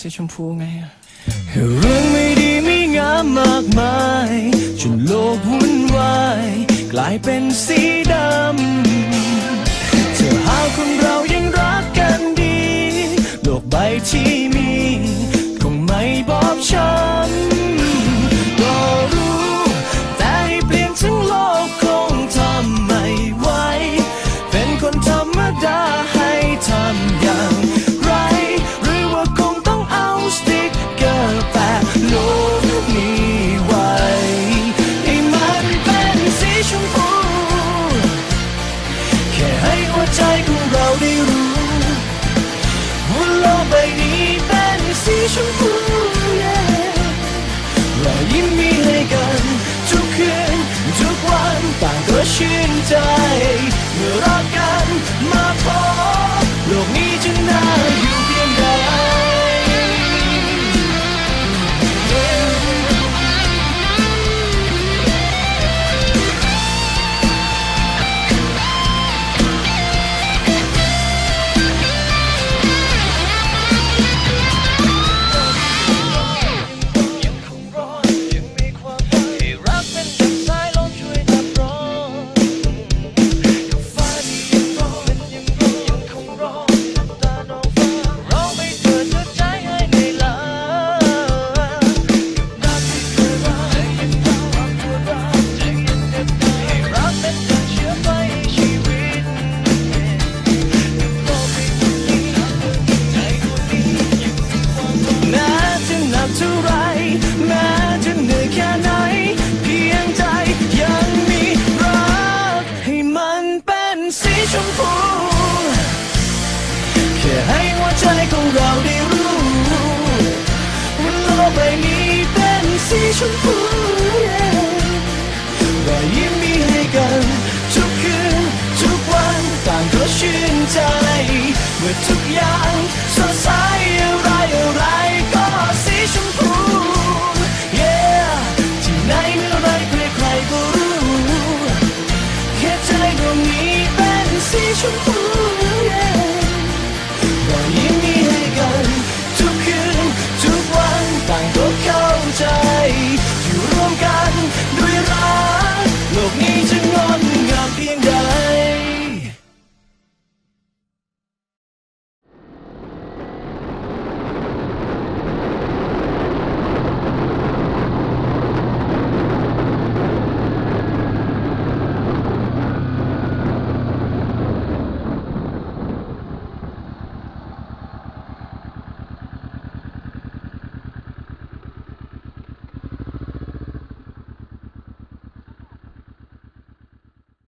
สีชมพูไงเรื่องไม่ดีไม่งามมากมายจนโลกวุ่นวายกลายเป็นสีดำเธอหาคนเรายังรักกันดี โลกใบที่มีคงไม่บอบช้ำ 들어가 ชมพูรอยยิ้มมีให้กัน ทุกคืน ทุกวันต่างก็ชื่นใจเมื่อทุกอย่างสดใสอะไรอะไรก็สีชมพู yeah ที่ไหนเมื่อไรใครใครก็รู้แค่ใจดวงนี้เป็นสีชมพู